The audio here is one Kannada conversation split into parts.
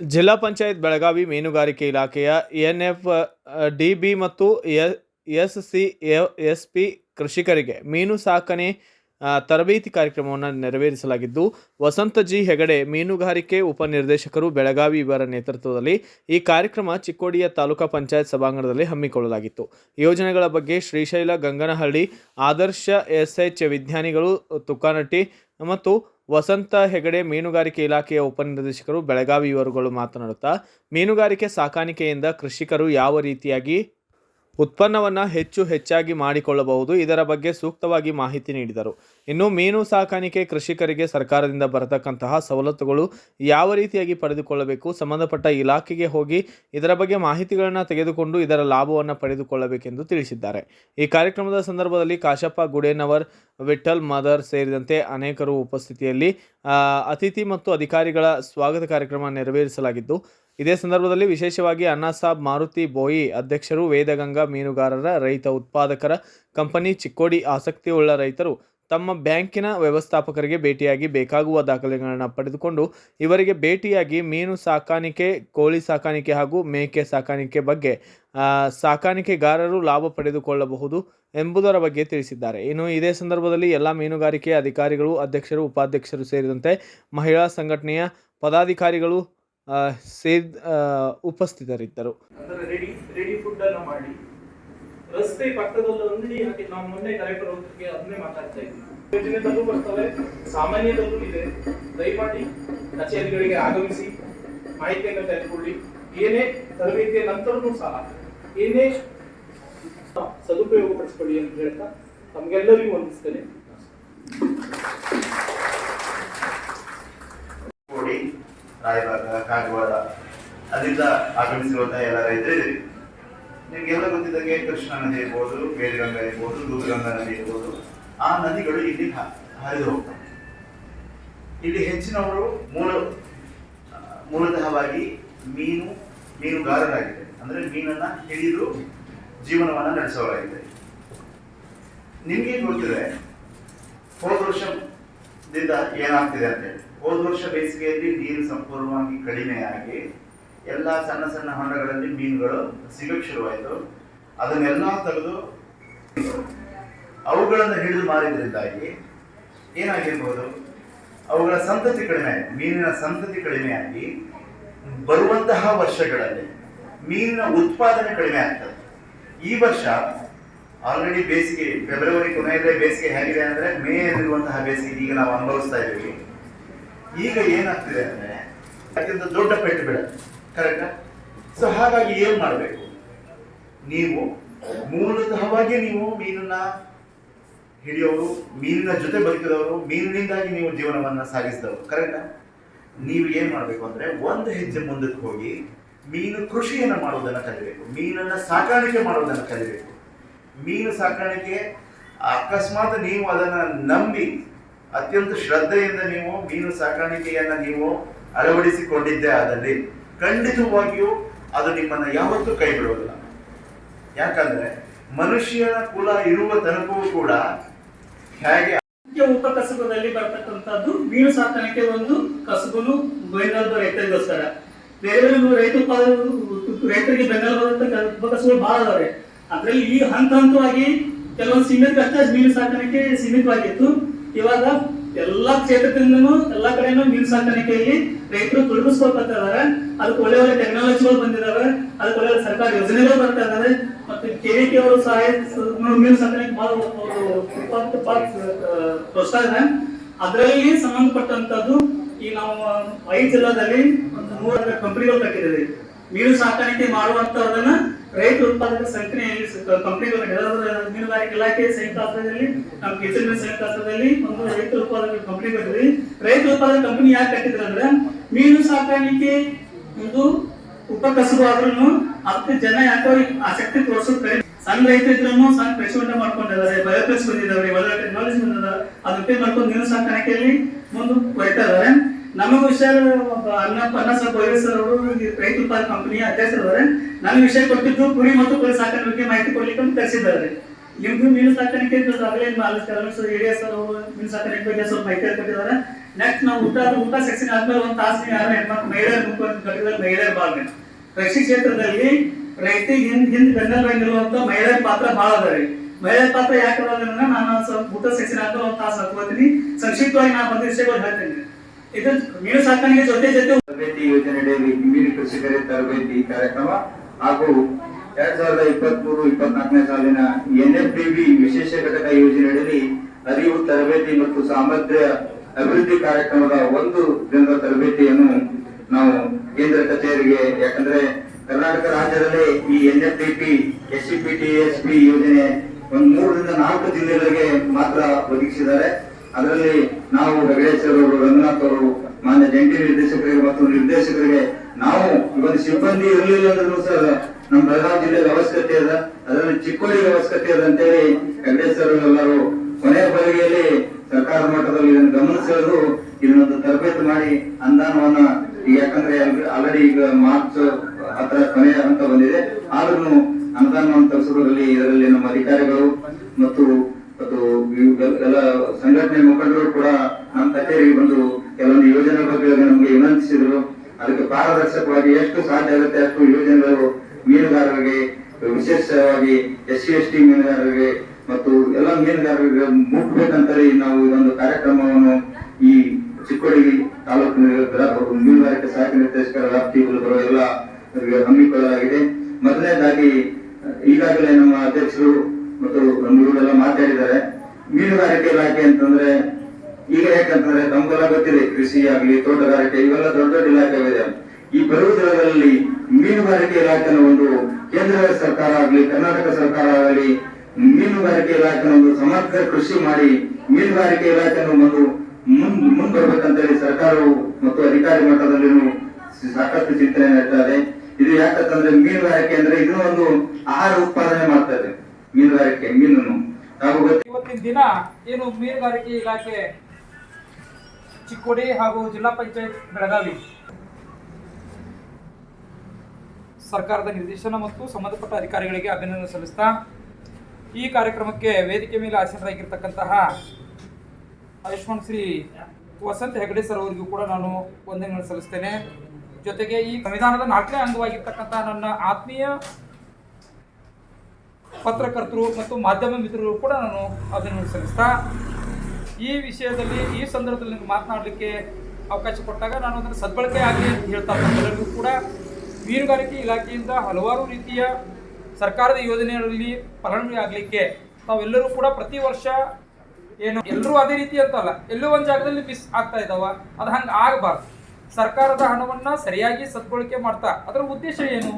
ಜಿಲ್ಲಾ ಪಂಚಾಯತ್ ಬೆಳಗಾವಿ ಮೀನುಗಾರಿಕೆ ಇಲಾಖೆಯ ಎನ್ಎಫ್ ಡಿಬಿ ಮತ್ತು ಎಸ್ ಸಿ ಎಸ್ ಪಿ ಕೃಷಿಕರಿಗೆ ಮೀನು ಸಾಕಣೆ ತರಬೇತಿ ಕಾರ್ಯಕ್ರಮವನ್ನು ನೆರವೇರಿಸಲಾಗಿದ್ದು, ವಸಂತ ಜಿ ಹೆಗಡೆ ಮೀನುಗಾರಿಕೆ ಉಪನಿರ್ದೇಶಕರು ಬೆಳಗಾವಿ ಇವರ ನೇತೃತ್ವದಲ್ಲಿ ಈ ಕಾರ್ಯಕ್ರಮ ಚಿಕ್ಕೋಡಿಯ ತಾಲೂಕಾ ಪಂಚಾಯತ್ ಸಭಾಂಗಣದಲ್ಲಿ ಹಮ್ಮಿಕೊಳ್ಳಲಾಗಿತ್ತು. ಯೋಜನೆಗಳ ಬಗ್ಗೆ ಶ್ರೀಶೈಲ ಗಂಗನಹಳ್ಳಿ, ಆದರ್ಶ ಎಸ್ಎಚ್ ವಿಜ್ಞಾನಿಗಳು ತುಕಾನಟ್ಟಿ ಮತ್ತು ವಸಂತ ಹೆಗಡೆ ಮೀನುಗಾರಿಕೆ ಇಲಾಖೆಯ ಉಪನಿರ್ದೇಶಕರು ಬೆಳಗಾವಿ ಇವರುಗಳು ಮಾತನಾಡುತ್ತಾ ಮೀನುಗಾರಿಕೆ ಸಾಕಾಣಿಕೆಯಿಂದ ಕೃಷಿಕರು ಯಾವ ರೀತಿಯಾಗಿ ಉತ್ಪನ್ನವನ್ನು ಹೆಚ್ಚು ಹೆಚ್ಚಾಗಿ ಮಾಡಿಕೊಳ್ಳಬಹುದು. ಇದರ ಬಗ್ಗೆ ಸೂಕ್ತವಾಗಿ ಮಾಹಿತಿ ನೀಡಿದರು. ಇನ್ನು ಮೀನು ಸಾಕಾಣಿಕೆ ಕೃಷಿಕರಿಗೆ ಸರ್ಕಾರದಿಂದ ಬರತಕ್ಕಂತಹ ಸವಲತ್ತುಗಳು ಯಾವ ರೀತಿಯಾಗಿ ಪಡೆದುಕೊಳ್ಳಬೇಕು, ಸಂಬಂಧಪಟ್ಟ ಇಲಾಖೆಗೆ ಹೋಗಿ ಇದರ ಬಗ್ಗೆ ಮಾಹಿತಿಗಳನ್ನು ತೆಗೆದುಕೊಂಡು ಇದರ ಲಾಭವನ್ನು ಪಡೆದುಕೊಳ್ಳಬೇಕೆಂದು ತಿಳಿಸಿದ್ದಾರೆ. ಈ ಕಾರ್ಯಕ್ರಮದ ಸಂದರ್ಭದಲ್ಲಿ ಕಾಶಪ್ಪ ಗುಡೇನವರ್, ವಿಠಲ್ ಮದರ್ ಸೇರಿದಂತೆ ಅನೇಕರು ಉಪಸ್ಥಿತಿಯಲ್ಲಿ ಅತಿಥಿ ಮತ್ತು ಅಧಿಕಾರಿಗಳ ಸ್ವಾಗತ ಕಾರ್ಯಕ್ರಮ ನೆರವೇರಿಸಲಾಗಿದ್ದು ಇದೇ ಸಂದರ್ಭದಲ್ಲಿ ವಿಶೇಷವಾಗಿ ಅಣ್ಣಾಸಾಬ್ ಮಾರುತಿ ಬೋಯಿ ಅಧ್ಯಕ್ಷರು ವೇದಗಂಗಾ ಮೀನುಗಾರರ, ರೈತ ಉತ್ಪಾದಕರ, ಕಂಪನಿ ಚಿಕ್ಕೋಡಿ ಆಸಕ್ತಿಯುಳ್ಳ ರೈತರು ತಮ್ಮ ಬ್ಯಾಂಕಿನ ವ್ಯವಸ್ಥಾಪಕರಿಗೆ ಭೇಟಿಯಾಗಿ ಬೇಕಾಗುವ ದಾಖಲೆಗಳನ್ನು ಪಡೆದುಕೊಂಡು ಇವರಿಗೆ ಭೇಟಿಯಾಗಿ ಮೀನು ಸಾಕಾಣಿಕೆ, ಕೋಳಿ ಸಾಕಾಣಿಕೆ ಹಾಗೂ ಮೇಕೆ ಸಾಕಾಣಿಕೆ ಬಗ್ಗೆ ಸಾಕಾಣಿಕೆಗಾರರು ಲಾಭ ಪಡೆದುಕೊಳ್ಳಬಹುದು ಎಂಬುದರ ಬಗ್ಗೆ ತಿಳಿಸಿದ್ದಾರೆ. ಇನ್ನು ಇದೇ ಸಂದರ್ಭದಲ್ಲಿ ಎಲ್ಲ ಮೀನುಗಾರಿಕೆ ಅಧಿಕಾರಿಗಳು, ಅಧ್ಯಕ್ಷರು, ಉಪಾಧ್ಯಕ್ಷರು ಸೇರಿದಂತೆ ಮಹಿಳಾ ಸಂಘಟನೆಯ ಪದಾಧಿಕಾರಿಗಳು ಆ, ಉಪಸ್ಥಿತರಿದ್ದರು. ರಸ್ತೆ ಪಕ್ಕದಲ್ಲಿ ಅಂಗಡಿ ಹಾಕಿ ನಾವು ಮೊನ್ನೆ ಕಲೆಕ್ಟರ್ ಹೋಗಿ ಅದನ್ನೇ ಮಾತಾಡ್ತಾ ಇದ್ವಿ. ಯೋಜನೆದಲ್ಲೂ ಬರ್ತವೆ ಸಾಮಾನ್ಯದಲ್ಲೂ ಇದೆ. ದಯಮಾಡಿ ಕಚೇರಿಗಳಿಗೆ ಆಗಮಿಸಿ ಮಾಹಿತಿಯನ್ನು ತೆಗೆದುಕೊಳ್ಳಿ. ಏನೇ ತರಬೇತಿಯ ನಂತರನೂ ಸಹ ಏನೇ ಸದುಪಯೋಗ ಪಡಿಸ್ಕೊಳ್ಳಿ ಅಂತ ಹೇಳ್ತಾ ತಮಗೆಲ್ಲರಿಗೂ ವಂದಿಸ್ತೇನೆ ಕೋಡಿ ರಾಯಬಾಗ ಕಾಗವಾಡ ಅಲ್ಲಿಂದ ಆಗಮಿಸಿರುವಂತಹ ಎಲ್ಲ ರೈತರಿದ್ದೀರಿ ನಿಮಗೆಲ್ಲ ಗೊತ್ತಿದ್ದಂಗೆ ಕೃಷ್ಣಾ ನದಿ ಇರ್ಬೋದು ವೇದಗಂಗಾ ಇರ್ಬೋದು ದೂಧಗಂಗಾ ನದಿ ಇರ್ಬೋದು ಆ ನದಿಗಳು ಇಲ್ಲಿ ಹರಿದು ಹೋಗ್ತವೆ. ಇಲ್ಲಿ ಹೆಚ್ಚಿನವರು ಮೂಲ ಮೂಲತಃವಾಗಿ ಮೀನು ಮೀನುಗಾರರಾಗಿದೆ ಅಂದ್ರೆ ಮೀನನ್ನ ಹಿಡಿದು ಜೀವನವನ್ನ ನಡೆಸೋರಾಗಿದೆ ನಿಮ್ಗೆ ಗೊತ್ತಿದೆ? ಹೋದ ವರ್ಷದಿಂದ ಏನಾಗ್ತಿದೆ ಅಂತ ಹೇಳಿ. ಹೋದ ವರ್ಷ ಬೇಸಿಗೆಯಲ್ಲಿ ನೀರು ಸಂಪೂರ್ಣವಾಗಿ ಕಡಿಮೆಯಾಗಿ ಎಲ್ಲ ಸಣ್ಣ ಸಣ್ಣ ಹೊಂಡಗಳಲ್ಲಿ ಮೀನುಗಳು ಸಿಗಕ್ಕೆ ಶುರುವಾಯಿತು. ಅದನ್ನೆಲ್ಲ ತೆಗೆದು ಅವುಗಳನ್ನು ಹಿಡಿದು ಮಾರಿದ್ರಿಂದಾಗಿ ಏನಾಗಿರ್ಬೋದು? ಅವುಗಳ ಸಂತತಿ ಕಡಿಮೆ ಮೀನಿನ ಸಂತತಿ ಕಡಿಮೆಯಾಗಿ ಬರುವಂತಹ ವರ್ಷಗಳಲ್ಲಿ ಮೀನಿನ ಉತ್ಪಾದನೆ ಕಡಿಮೆ ಆಗ್ತದೆ. ಈ ವರ್ಷ ಆಲ್ರೆಡಿ ಬೇಸಿಗೆ ಫೆಬ್ರವರಿ ಕೊನೆಯಲ್ಲೇ ಬೇಸಿಗೆ ಹೇಗಿದೆ ಅಂದ್ರೆ ಮೇ ಇರುವಂತಹ ಬೇಸಿಗೆ ಈಗ ನಾವು ಅನುಭವಿಸ್ತಾ ಇದ್ದೀವಿ. ಈಗ ಏನಾಗ್ತಿದೆ ಅಂದ್ರೆ ಅತ್ಯಂತ ದೊಡ್ಡ ಪೆಟ್ಟು ಬೇಡ. ಕರೆಕ್ಟಾ ಸೊ ಹಾಗಾಗಿ ಏನ್ ಮಾಡಬೇಕು? ನೀವು ಮೂಲತಃವಾಗಿ ನೀವು ಮೀನನ್ನ ಹಿಡಿಯೋರು, ಮೀನಿನ ಜೊತೆ ಬದುಕಿದವರು, ಮೀನಿನಿಂದಾಗಿ ನೀವು ಜೀವನವನ್ನ ಸಾಗಿಸಿದವರು. ಕರೆಕ್ಟಾ ನೀವು ಏನ್ ಮಾಡಬೇಕು ಅಂದ್ರೆ, ಒಂದು ಹೆಜ್ಜೆ ಮುಂದಕ್ಕೆ ಹೋಗಿ ಮೀನು ಕೃಷಿಯನ್ನ ಮಾಡೋದನ್ನ ಕಲಿಬೇಕು. ಮೀನನ್ನ ಸಾಕಾಣಿಕೆ ಮಾಡೋದನ್ನ ಕಲಿಬೇಕು. ಮೀನು ಸಾಕಾಣಿಕೆ, ಅಕಸ್ಮಾತ್ ನೀವು ಅದನ್ನ ನಂಬಿ ಅತ್ಯಂತ ಶ್ರದ್ಧೆಯಿಂದ ನೀವು ಮೀನು ಸಾಕಾಣಿಕೆಯನ್ನ ನೀವು ಅಳವಡಿಸಿಕೊಂಡಿದ್ದೇ ಆದಲ್ಲಿ ಖಂಡಿತವಾಗಿಯೂ ಅದು ನಿಮ್ಮನ್ನ ಯಾವತ್ತೂ ಕೈ ಬಿಡುವುದಿಲ್ಲ ಯಾಕಂದ್ರೆ ಮನುಷ್ಯನ ಕುಲ ಇರುವ ತನಕವೂ ಕೂಡ ಹೇಗೆ ಉಪ ಉಪಕಸಬದಲ್ಲಿ ಬರ್ತಕ್ಕಂಥದ್ದು ಮೀನು ಸಾಕಾಣಿಕೆ ಒಂದು ಕಸಬನು ಬೆನ್ನೆಲುಬು ರೈತರಿಗೋಸ್ಕರ. ಬೇರೆ ಬೇರೆ ರೈತ ರೈತರಿಗೆ ಬೆನ್ನೆಲುಬಾದಂತ ಉಪಕಸಬುಗಳು ಬಹಳ ಅದಾವೆ. ಅದರಲ್ಲಿ ಈ ಹಂತ ಹಂತವಾಗಿ ಕೆಲವೊಂದು ಸೀಮಿತ ಅಷ್ಟೇ ಮೀನು ಸಾಕಾಣಿಕೆ ಸೀಮಿತವಾಗಿತ್ತು. ಇವಾಗ ಎಲ್ಲಾ ಕ್ಷೇತ್ರದಿಂದನೂ ಎಲ್ಲಾ ಕಡೆನೂ ಮೀನು ಸಾಕಾಣಿಕೆಯಲ್ಲಿ ರೈತರು ತೊಡಗಿಸ್ಕೊಳ್ತಾ ಇದಾರೆ. ಅದಕ್ಕೆ ಒಳ್ಳೆ ಒಳ್ಳೆ ಟೆಕ್ನಾಲಜಿಗಳು ಬಂದಿದಾವೆ. ಅದಕ್ಕೆ ಒಳ್ಳೆ ಒಳ್ಳೆ ಸರ್ಕಾರ ಯೋಜನೆಗಳು ಬರ್ತಾ ಇದಾವೆ. ಮತ್ತೆ ಕೆವಿಕೆ ಅವರು ಸಹಾಯ ಮೀನು ಸಾಕಾಣಿಕೆ ಪ್ರೋತ್ಸಾಹ ಇದೆ. ಅದರಲ್ಲಿ ಸಂಬಂಧಪಟ್ಟಂತದ್ದು ಈ ನಾವು ಐದು ಜಿಲ್ಲಾದಲ್ಲಿ ಒಂದು ಮೂರ ಕಂಪನಿಗಳು ಕಟ್ಟಿದ್ದೀವಿ. ಮೀನು ಸಾಕಾಣಿಕೆ ಮಾಡುವಂತವರನ್ನ ರೈತ ಉತ್ಪಾದಕ ಸಂಘಟನೆಯಲ್ಲಿ ಕಂಪನಿಗಳು ಮೀನುಗಾರಿಕೆ ಇಲಾಖೆ ಸಂಯುಕ್ತ ನಮ್ಮ ಕಿಚನ್ ಸಂಯುಕ್ತ ಒಂದು ರೈತ ಉತ್ಪಾದಕ ಕಂಪನಿ ಕಟ್ಟಿದ್ರಿ ರೈತ ಉತ್ಪಾದಕ ಕಂಪನಿ ಯಾಕೆ ಕಟ್ಟಿದ್ರೆ ಅಂದ್ರೆ, ಮೀನು ಸಾಕಾಣಿಕೆ ಒಂದು ಉಪಕಸಬು ಆದ್ರೂ ಅದಕ್ಕೆ ಜನ ಯಾಕೋ ಆಸಕ್ತಿ ಕಡಿಮೆ. ಸಣ್ಣ ರೈತ ಸಣ್ಣ ಕೃಷಿ ಹೊಂಡ ಮಾಡ್ಕೊಂಡಿದ್ದಾರೆ ಬಯೋಪ್ಲೆಕ್ಸ್ ಬಂದಿದ್ದಾರೆ ಒಳ್ಳೆ ಟೆಕ್ನಾಲಜಿ ಬಂದಿದೆ ಅದಕ್ಕೆ ಮಾಡ್ಕೊಂಡು ಮೀನು ಸಾಕಾಣಿಕೆಯಲ್ಲಿ ಮುಂದೆ ಹೋಯ್ತಾ ಇದಾರೆ ನಮಗ ವಿಷಯ ಅನ್ನಪ್ಪ ಅನ್ನ ಸ್ವಲ್ಪ ಅವರು ರೈತ ಉತ್ಪಾದಕ ಕಂಪನಿಯ ಅಧ್ಯಕ್ಷರವರೇ ನನಗೆ ವಿಷಯ ಕೊಟ್ಟಿದ್ದು ಕುರಿ ಮತ್ತು ಕುರಿ ಸಾಕಾಣಿಕೆ ಬಗ್ಗೆ ಮಾಹಿತಿ ಕೊಡ್ಲಿಕ್ಕೆ ಅಂತ ಕರೆಸಿದ್ದಾರೆ ನಿಮ್ದು ಮೀನು ಸಾಕಾಣಿಕೆ ಆಗಲೇ ಸರ್, ಹಿರಿಯ ಸರ್ ಅವರು ಮೀನು ಸಾಕಾಣಿಕೆ ಬಗ್ಗೆ ಸ್ವಲ್ಪ ಮಾಹಿತಿ ಕೊಟ್ಟಿದ್ದಾರೆ ನೆಕ್ಸ್ಟ್ ನಾವು ಊಟ ಊಟ ಸೆಕ್ಷನ್ ಆದ್ಮೇಲೆ ಒಂದು ತಾಸು ಯಾರು ಹೆಣ್ಮಕ್ಳು ಗುಂಪು ಅಂತ ಕಟ್ಟಿದ್ರೆ ಮಹಿಳೆಯರ ಭಾಗ ಕೃಷಿ ಕ್ಷೇತ್ರದಲ್ಲಿ ರೈತಿಗೆ ಹಿಂದ್ ಹಿಂದ್ ಬೆನ್ನೆಲುಬಾಗಿ ನಿಲ್ಲುವಂತ ಮಹಿಳೆಯರ ಪಾತ್ರ ಬಹಳ ಅದ ರೀ. ಮಹಿಳೆಯರ ಪಾತ್ರ ಯಾಕೆ ನಾನು ಊಟ ಸೆಕ್ಷನ್ ಆದ್ಮೇಲೆ ಒಂದು ತಾಸು ಹಾಕೋತೀನಿ ಸಂಕ್ಷಿಪ್ತವಾಗಿ ನಾನು ಬಂದ ವಿಷಯಗಳು ಹೇಳ್ತೇನೆ. ಇದು ಮೀನು ಸಾಕಾಣಿಕೆ ಜೊತೆ ಜೊತೆ ತರಬೇತಿ ಯೋಜನೆಯಡಿ ಮೀನು ಕೃಷಿಕರ ತರಬೇತಿ ಕಾರ್ಯಕ್ರಮ ಹಾಗೂ ಎರಡ್ ಸಾವಿರದ ಇಪ್ಪತ್ತ್ ಮೂರು ಇಪ್ಪತ್ನಾಲ್ಕನೇ ಸಾಲಿನ ಎನ್ಎಫ್ಡಿಬಿ ವಿಶೇಷ ಘಟಕ ಯೋಜನೆಯಡಿ ಅರಿವು, ತರಬೇತಿ ಮತ್ತು ಸಾಮರ್ಥ್ಯ ಅಭಿವೃದ್ಧಿ ಕಾರ್ಯಕ್ರಮದ ಒಂದು ದಿನದ ತರಬೇತಿಯನ್ನು ನಾವು ಕೇಂದ್ರ ಕಚೇರಿಗೆ, ಯಾಕಂದ್ರೆ ಕರ್ನಾಟಕ ರಾಜ್ಯದಲ್ಲಿ ಈ N F D P S C P T S P ಯೋಜನೆ ಒಂದು ಮೂರರಿಂದ ನಾಲ್ಕು ಜಿಲ್ಲೆಗಳಿಗೆ ಮಾತ್ರ ಒದಗಿಸಿದ್ದಾರೆ. ಅದರಲ್ಲಿ ನಾವು ಅವರು ರಂಗನಾಥ್ ಅವರು ಮಾನ್ಯ ಜಂಟಿ ನಿರ್ದೇಶಕರಿಗೆ ಮತ್ತು ನಿರ್ದೇಶಕರಿಗೆ ನಾವು ಇವತ್ತು ಸಿಬ್ಬಂದಿ ಇರಲಿಲ್ಲ ಅಂದ್ರೂ ಸರ್ ನಮ್ಮ ಬೆಳಗಾವಿ ಜಿಲ್ಲೆಯ ಅವಶ್ಯಕತೆ ಅದ. ಅದರಲ್ಲಿ ಚಿಕ್ಕೋಡಿಗೆ ಅವಶ್ಯಕತೆ ಅದ ಅಂತೇಳಿ ಹೆಗಡೇಶ್ವರ ಎಲ್ಲರೂ ಕೊನೆಯ ಬಳಿಗೆಯಲ್ಲಿ ಸರ್ಕಾರ ಮಟ್ಟದಲ್ಲಿ ಇದನ್ನು ಗಮನಿಸಲು ಇದನ್ನೊಂದು ತರಬೇತಿ ಮಾಡಿ ಅನುದಾನವನ್ನ ಈಗ ಯಾಕಂದ್ರೆ ಆಲ್ರೆಡಿ ಈಗ ಮಾರ್ಚ್ ಹತ್ರ ಕೊನೆಯ ಹಂತ ಬಂದಿದೆ. ಆದ್ರೂ ಅನುದಾನವನ್ನು ತರಿಸುವುದರಲ್ಲಿ ಇದರಲ್ಲಿ ನಮ್ಮ ಅಧಿಕಾರಿಗಳು ಮತ್ತು ಇವ್- ಎಲ್ಲ ಸಂಘಟನೆ ಮುಖಂಡರು ಕೂಡ ನಮ್ಮ ಕಚೇರಿಗೆ ಬಂದು ಕೆಲವೊಂದು ಯೋಜನೆ ಬಗ್ಗೆ ನಮಗೆ ವಿನಂತಿಸಿದ್ರು. ಅದಕ್ಕೆ ಪಾರದರ್ಶಕವಾಗಿ ಎಷ್ಟು ಸಾಧ್ಯ ಆಗುತ್ತೆ ಅಷ್ಟು ಯೋಜನೆಗಳು ಮೀನುಗಾರರಿಗೆ, ವಿಶೇಷವಾಗಿ ಎಸ್ ಸಿ ಎಸ್ ಟಿ ಮೀನುಗಾರರಿಗೆ ಮತ್ತು ಎಲ್ಲ ಮೀನುಗಾರರಿಗೆ ಮುಟ್ಬೇಕಂತೇಳಿ ನಾವು ಇದೊಂದು ಕಾರ್ಯಕ್ರಮವನ್ನು ಈ ಚಿಕ್ಕೋಡಿ ತಾಲೂಕಿನ ಗ್ರಾ- ಮೀನುಗಾರಿಕೆ ಸಹಾಯಕ ನಿರ್ದೇಶಕರ ವ್ಯಾಪ್ತಿಯಲ್ಲಿ ಬರುವ ಎಲ್ಲ ಹಮ್ಮಿಕೊಳ್ಳಲಾಗಿದೆ. ಮೊದಲನೇದಾಗಿ, ಈಗಾಗಲೇ ನಮ್ಮ ಅಧ್ಯಕ್ಷರು ಮತ್ತು ಇವರೆಲ್ಲ ಮಾತಾಡಿದ್ದಾರೆ. ಮೀನುಗಾರಿಕೆ ಇಲಾಖೆ ಅಂತಂದ್ರೆ, ಈಗ ಯಾಕಂತಂದ್ರೆ ತಮಗೆಲ್ಲ ಗೊತ್ತಿದೆ, ಕೃಷಿ ಆಗ್ಲಿ, ತೋಟಗಾರಿಕೆ, ಇವೆಲ್ಲ ದೊಡ್ಡ ದೊಡ್ಡ ಇಲಾಖೆಗಳಿದೆ. ಈ ಬರುವ ಮೀನುಗಾರಿಕೆ ಇಲಾಖೆನ ಒಂದು ಕೇಂದ್ರ ಸರ್ಕಾರ ಆಗ್ಲಿ, ಕರ್ನಾಟಕ ಸರ್ಕಾರ ಆಗಲಿ, ಮೀನುಗಾರಿಕೆ ಇಲಾಖೆನ ಒಂದು ಸಮಗ್ರ ಕೃಷಿ ಮಾಡಿ, ಮೀನುಗಾರಿಕೆ ಇಲಾಖೆನ ಒಂದು ಮುಂದ್ ಮುಂದ್ ಸರ್ಕಾರವು ಮತ್ತು ಅಧಿಕಾರಿ ಮಟ್ಟದಲ್ಲಿ ಸಾಕಷ್ಟು ಚಿಂತನೆ ಇದೆ. ಇದು ಯಾಕಂತಂದ್ರೆ ಮೀನುಗಾರಿಕೆ ಅಂದ್ರೆ ಇದನ್ನ ಒಂದು ಆಹಾರ ಉತ್ಪಾದನೆ ಮಾಡ್ತಾ ಇದೆ. ಮೀನುಗಾರಿಕೆ ನಾವು ಇವತ್ತಿನ ದಿನ ಏನು ಮೀನುಗಾರಿಕೆ ಇಲಾಖೆ ಚಿಕ್ಕೋಡಿ ಹಾಗೂ ಜಿಲ್ಲಾ ಪಂಚಾಯತ್ ಬೆಳಗಾವಿ ಸರ್ಕಾರದ ನಿರ್ದೇಶನ ಮತ್ತು ಸಂಬಂಧಪಟ್ಟ ಅಧಿಕಾರಿಗಳಿಗೆ ಅಭಿನಂದನೆ ಸಲ್ಲಿಸ್ತಾ ಈ ಕಾರ್ಯಕ್ರಮಕ್ಕೆ ವೇದಿಕೆ ಮೇಲೆ ಆಸೀನರಾಗಿರ್ತಕ್ಕಂತಹ ಆಯುಷ್ಮಾನ್ ಶ್ರೀ ವಸಂತ ಹೆಗಡೆ ಸರ್ ಅವರಿಗೂ ಕೂಡ ನಾನು ವಂದನೆಗಳನ್ನು ಸಲ್ಲಿಸ್ತೇನೆ. ಜೊತೆಗೆ ಈ ಸಂವಿಧಾನದ ನಾಲ್ಕನೇ ಅಂಗವಾಗಿರ್ತಕ್ಕಂತಹ ನನ್ನ ಆತ್ಮೀಯ ಪತ್ರಕರ್ತರು ಮತ್ತು ಮಾಧ್ಯಮ ಮಿತ್ರರು ಕೂಡ ನಾನು ಅದನ್ನು ಸಲ್ಲಿಸ್ತಾ ಈ ವಿಷಯದಲ್ಲಿ ಈ ಸಂದರ್ಭದಲ್ಲಿ ಮಾತನಾಡಲಿಕ್ಕೆ ಅವಕಾಶ ಕೊಟ್ಟಾಗ ನಾನು ಅದನ್ನು ಸದ್ಬಳಕೆ ಅಂತ ಹೇಳ್ತಾ ಎಲ್ಲರಿಗೂ ಕೂಡ ಮೀನುಗಾರಿಕೆ ಇಲಾಖೆಯಿಂದ ಹಲವಾರು ರೀತಿಯ ಸರ್ಕಾರದ ಯೋಜನೆಗಳಲ್ಲಿ ಫಲಾನುಭವಿ ಆಗಲಿಕ್ಕೆ ತಾವೆಲ್ಲರೂ ಕೂಡ ಪ್ರತಿ ವರ್ಷ ಏನು ಎಲ್ಲರೂ ಅದೇ ರೀತಿ ಅಂತಲ್ಲ, ಎಲ್ಲೋ ಒಂದು ಜಾಗದಲ್ಲಿ ಮಿಸ್ ಆಗ್ತಾ ಇದ್ದಾವ ಅದು ಹಂಗೆ ಆಗಬಾರ್ದು. ಸರ್ಕಾರದ ಹಣವನ್ನು ಸರಿಯಾಗಿ ಸದ್ಬಳಕೆ ಮಾಡ್ತಾ, ಅದರ ಉದ್ದೇಶ ಏನು?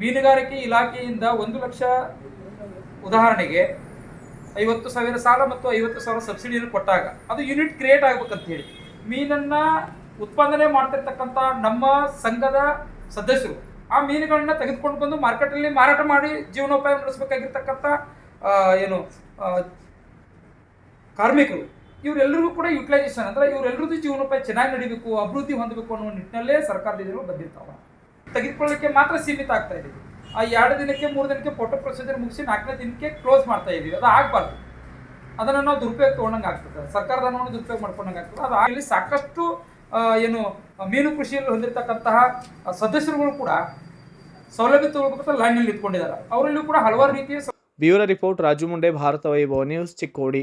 ಮೀನುಗಾರಿಕೆ ಇಲಾಖೆಯಿಂದ ಒಂದು ಲಕ್ಷ ಉದಾಹರಣೆಗೆ ಐವತ್ತು ಸಾವಿರ ಸಾಲ ಮತ್ತು ಐವತ್ತು ಸಾವಿರ ಸಬ್ಸಿಡಿಯನ್ನು ಕೊಟ್ಟಾಗ ಅದು ಯೂನಿಟ್ ಕ್ರಿಯೇಟ್ ಆಗ್ಬೇಕಂತ ಹೇಳಿ. ಮೀನನ್ನ ಉತ್ಪಾದನೆ ಮಾಡ್ತಿರ್ತಕ್ಕಂಥ ನಮ್ಮ ಸಂಘದ ಸದಸ್ಯರು ಆ ಮೀನುಗಳನ್ನ ತೆಗೆದುಕೊಂಡು ಬಂದು ಮಾರ್ಕೆಟಲ್ಲಿ ಮಾರಾಟ ಮಾಡಿ ಜೀವನೋಪಾಯ ನಡೆಸಬೇಕಾಗಿರ್ತಕ್ಕಂಥ ಏನು ಕಾರ್ಮಿಕರು ಇವರೆಲ್ಲರಿಗೂ ಕೂಡ ಯುಟಿಲೈಸೇಷನ್ ಅಂದ್ರೆ ಇವರೆಲ್ಲರದ್ದು ಜೀವನೋಪಾಯ ಚೆನ್ನಾಗಿ ನಡಿಬೇಕು, ಅಭಿವೃದ್ಧಿ ಹೊಂದಬೇಕು ಅನ್ನೋ ನಿಟ್ಟಿನಲ್ಲೇ ಸರ್ಕಾರದಿಂದ ಬಂದಿರ್ತಾವೆ. ತೆಗೆದುಕೊಳ್ಳಲಿಕ್ಕೆ ಮಾತ್ರ ಸೀಮಿತ ಆಗ್ತಾ ಇದೆ. ಆ ಎರಡು ದಿನಕ್ಕೆ, ಮೂರು ದಿನಕ್ಕೆ ಫೋಟೋ ಪ್ರೊಸೀಜರ್ ಮುಗಿಸಿ ನಾಲ್ಕನೇ ದಿನಕ್ಕೆ ಕ್ಲೋಸ್ ಮಾಡ್ತಾ ಇದೀವಿ ಅದು ಆಗಬಾರ್ದು. ಅದನ್ನು ನಾವು ದುರುಪಯೋಗ ತೊಗೊಂಡಂಗೆ ಆಗ್ತದೆ. ಸರ್ಕಾರದ ಹಣವನ್ನು ದುರುಪಯೋಗ ಮಾಡ್ಕೊಂಡಂಗೆ ಆಗ್ತದೆ. ಅದು ಇಲ್ಲಿ ಸಾಕಷ್ಟು ಏನು, ಮೀನು ಕೃಷಿಯಲ್ಲಿ ಹೊಂದಿರತಕ್ಕಂತಹ ಸದಸ್ಯರುಗಳು ಕೂಡ ಸೌಲಭ್ಯ ತಗೋಬೇಕಂತ ಲೈನಲ್ಲಿ ನಿಂತ್ಕೊಂಡಿದ್ದಾರೆ. ಅವರಲ್ಲೂ ಕೂಡ ಹಲವಾರು ರೀತಿಯ bureau report Raju Munde, Bharata Vaibhava news Chikkodi.